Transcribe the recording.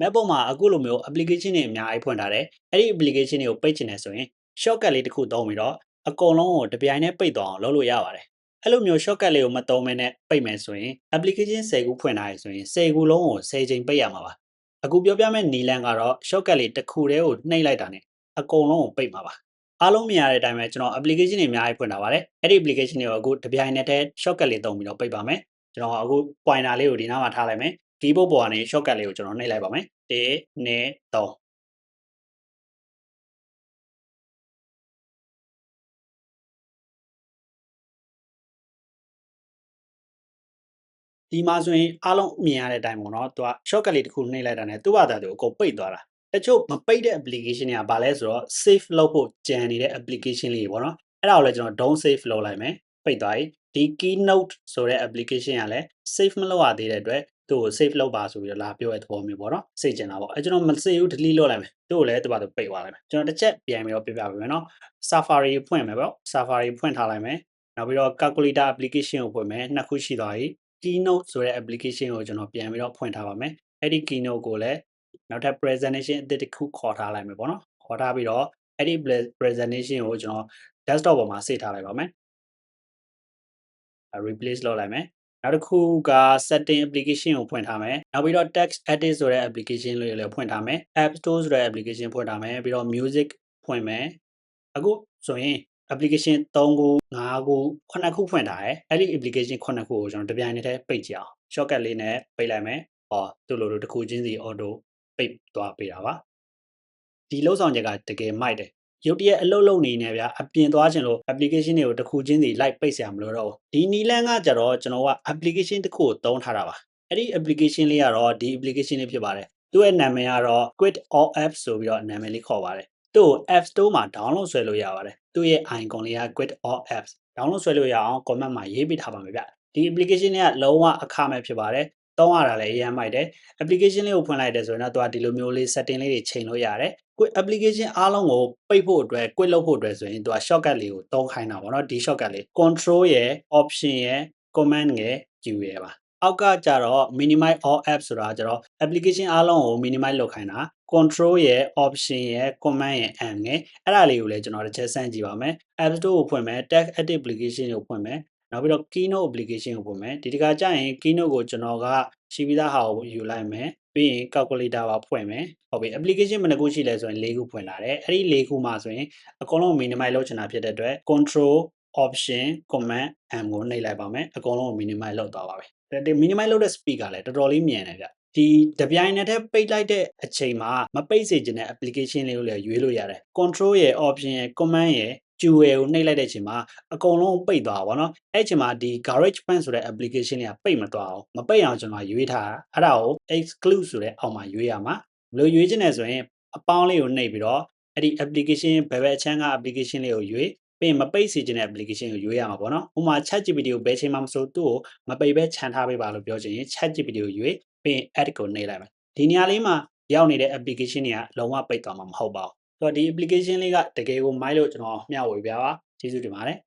MacBook မှာအခုလိုမျိုး application တွေအများကြီးဖွင့်ထားတယ်အဲ့ဒီ application တွေကိုပိတ်ချင်တယ်ဆိုရင် shortcut လေးတစ်ခုသုံးပြီးတော့အကုန်လုံးကိုတစ်ပြိုင်တည်းပိတ်သွားအောင်လုပ်လို့ရပါတယ်အဲ့လိုမျိုး shortcut လေးကိုမသုံးမနဲ့ပိတ်မယ်ဆိုရင် application 10ခုဖွင့်ထားရဆိုရင်10ခုလုံးကို10ချိန်ပိတ်ရမှာပါအခုပြောပြမယ့်နီလန်ကတော့ shortcut လေးတစ်ခုတည်းကိုနှိပ်လိုက်တာ ਨੇ အကုန်လုံးကိုပိတ်မှာပါအားလုံးမြင်ရတဲ့အတိုင်းပဲကျွန်တော် application တွေအများကြီးဖွင့်ထားပါတယ်အဲ့ဒီ application တွေကိုအခုတစ်ပြိုင်တည်း shortcut လေးသုံးပြီးတော့ပိတ်ပါမယ်ကျွန်တော်အခု pointer လေးကိုဒီနားမှာထားလိုက်မယ် keyboard ပေါ်ကနေ shortcut လေးကိုကျွန်တော်နှိပ်လိုက်ပါမယ်1 2 3ဒီမှာဆိုရင်အားလုံးမြင်ရတဲ့အတိုင်းပေါ့နော်သူက shortcut လေးတစ်ခုနှိပ်လိုက်တာနဲ့သူ့ဘာသာသူအကုန်ပိတ်သွားတာတချို့မပိတ်တဲ့ application တွေကဘာလဲဆိုတော့ save လုပ်ဖို့ကြံနေတဲ့ application လေးတွေပေါ့နော်အဲ့ဒါကိုလည်းကျွန်တော် don't save လုပ်လိုက်မယ်ပိတ်သွားပြီဒီ keynote ဆိုတဲ့ application ကလည်း save မလုပ်ရသေးတဲ့အတွက် သူ့ကို save လုပ်ပါဆိုပြီးတော့လာပြောတဲ့သဘောမျိုးပေါ့နော်စိတ်ကျင်တာပေါ့အဲကျွန်တော်မ save ဘူး delete လုပ်လိုက်မယ်သူ့ကိုလည်းသူ့ဘာသူပိတ်သွားလိုက်မယ်ကျွန်တော်တစ်ချက်ပြန်ပြီးတော့ပြပြပေးမယ်နော် Safari ဖွင့်မယ်ပေါ့ Safari ဖွင့်ထားလိုက်မယ်နောက်ပြီးတော့ calculator application ကိုဖွင့်မယ်နှစ်ခုရှိသွားပြီ keynote ဆိုတဲ့ application ကိုကျွန်တော်ပြန်ပြီးတော့ဖွင့်ထားပါမယ်အဲ့ဒီ keynote ကိုလည်းနောက်ထပ် presentation အသစ်တစ်ခုခေါ်ထားလိုက်မယ်ပေါ့နော်ခေါ်ထားပြီးတော့အဲ့ဒီ presentation ကိုကျွန်တော် desktop ပေါ်မှာ save ထားလိုက်ပါမယ် replace လုပ်လိုက်မယ် နောက်တစ်ခုက setting application ကိုဖွင့်ထားမယ်နောက်ပြီးတော့ text edit ဆိုတဲ့ application လေးကိုလည်းဖွင့်ထားမယ် app store ဆိုတဲ့ application ဖွင့်ထားမယ်ပြီးတော့ music ဖွင့်မယ်အခုဆိုရင် application 3ခု5ခု9ခုဖွင့်ထားတယ်အဲ့ဒီ application 9ခုကိုကျွန်တော်တပြိုင်တည်းပိတ်ကြအောင် shortcut လေးနဲ့ပိတ်လိုက်မယ်ဟောသူ့လိုလိုတစ်ခုချင်းစီ auto ပိတ်သွားပေးတာပါဒီလောက်ဆောင်ချက်ကတကယ်မိုက်တယ် ရုတ်တရက်အလုပ်လုပ်နေနေဗျာအပြင်သွားချင်လို့ application တွေကိုတစ်ခုချင်းစီ like ပိတ်ဆရာမလို့တော့ဒီနီလန်းကကြတော့ကျွန်တော်က application တစ်ခုကိုသုံးထားတာပါအဲ့ဒီ application လေးကတော့ဒီ application လေးဖြစ်ပါတယ်သူ့ရဲ့နာမည်ကတော့ quit all apps ဆိုပြီးတော့နာမည်လေးခေါ်ပါတယ်သူ့ကို App Store မှာ download ဆွဲလို့ရပါတယ်သူ့ရဲ့ icon လေးက quit all apps download ဆွဲလို့ရအောင် comment မှာရေးပေးထားပါမယ်ဗျဒီ application လေးကလုံးဝအခမဲ့ဖြစ်ပါတယ် သုံးရတာလည်းအရင်မိုက်တယ် application လေးကိုဖွင့်လိုက်တယ်ဆိုရင်တော့သူကဒီလိုမျိုးလေး setting လေးတွေချိန်လို့ရတယ် quick application အားလုံးကိုပိတ်ဖို့အတွက် quick လုပ်ဖို့အတွက်ဆိုရင်သူက shortcut လေးကိုသုံးခိုင်းတာပေါ့နော်ဒီ shortcut လေး control ရယ် option ရယ် command ရယ် Q ရယ်ပါအောက်ကကြတော့ minimize all apps ဆိုတာကြတော့ application အားလုံးကို minimize လုပ်ခိုင်းတာ control ရယ် option ရယ် command ရယ် m ရယ်အဲ့ဒါလေးကိုလည်းကျွန်တော်တစ်ချက်စမ်းကြည့်ပါမယ် app store ကိုဖွင့်မယ် text edit application ကိုဖွင့်မယ် နောက်ပြီးတော့ keynote application ကိုပုံမယ်ဒီတခါကျရင် keynote ကိုကျွန်တော်ကရှိပြီးသားဟာကိုယူလိုက်မယ်ပြီးရင် calculator ပါဖွင့်မယ်ဟုတ်ပြီ application ဘယ်နှခုရှိလဲဆိုရင်၄ခုဖွင့်လာတယ်အဲ့ဒီ၄ခုမှာဆိုရင်အကုန်လုံး minimize လုပ်ချင်တာဖြစ်တဲ့အတွက် control option command m ကိုနှိပ်လိုက်ပါမယ်အကုန်လုံးကို minimize လုပ်သွားပါပြီဒီ minimize လုပ်တဲ့ speed ကလည်းတော်တော်လေးမြန်တယ်ဗျဒီတပြိုင်နက်တည်းပိတ်လိုက်တဲ့အချိန်မှာမပိတ်စေချင်တဲ့ application လေးကိုလည်းရွေးလို့ရတယ် control ရယ် option ရယ် command ရယ် ကျူရယ်ကိုနှိပ်လိုက်တဲ့အချိန်မှာအကုန်လုံးပိတ်သွားပါတော့။အဲ့အချိန်မှာဒီ GarageBand ဆိုတဲ့ application လေးကပိတ်မသွားအောင်မပိတ်အောင်ကျွန်တော်ရွေးထားတာ။အဲ့ဒါကို exclude ဆိုတဲ့အောက်မှာရွေးရမှာ။ဘယ်လိုရွေးချင်လဲဆိုရင်အပေါင်းလေးကိုနှိပ်ပြီးတော့အဲ့ဒီ application ဘယ်ဘက်အချမ်းက application လေးကိုရွေးပြီးရင်မပိတ်စေချင်တဲ့ application ကိုရွေးရမှာပေါ့နော်။ဥပမာ ChatGPT ကိုဘယ်ချိန်မှမဆိုသူ့ကိုမပိတ်ဘဲခြံထားပေးပါလို့ပြောချင်ရင် ChatGPT ကိုရွေးပြီးရင် add ကိုနှိပ်လိုက်မယ်။ဒီနေရာလေးမှာရောက်နေတဲ့ application တွေကလုံးဝပိတ်သွားမှာမဟုတ်ပါဘူးဆို တော့ဒီ application လေးကတကယ်ကိုမိုက်လို့ကျွန်တော်မျှဝေပြပါကျေးဇူးတင်ပါတယ်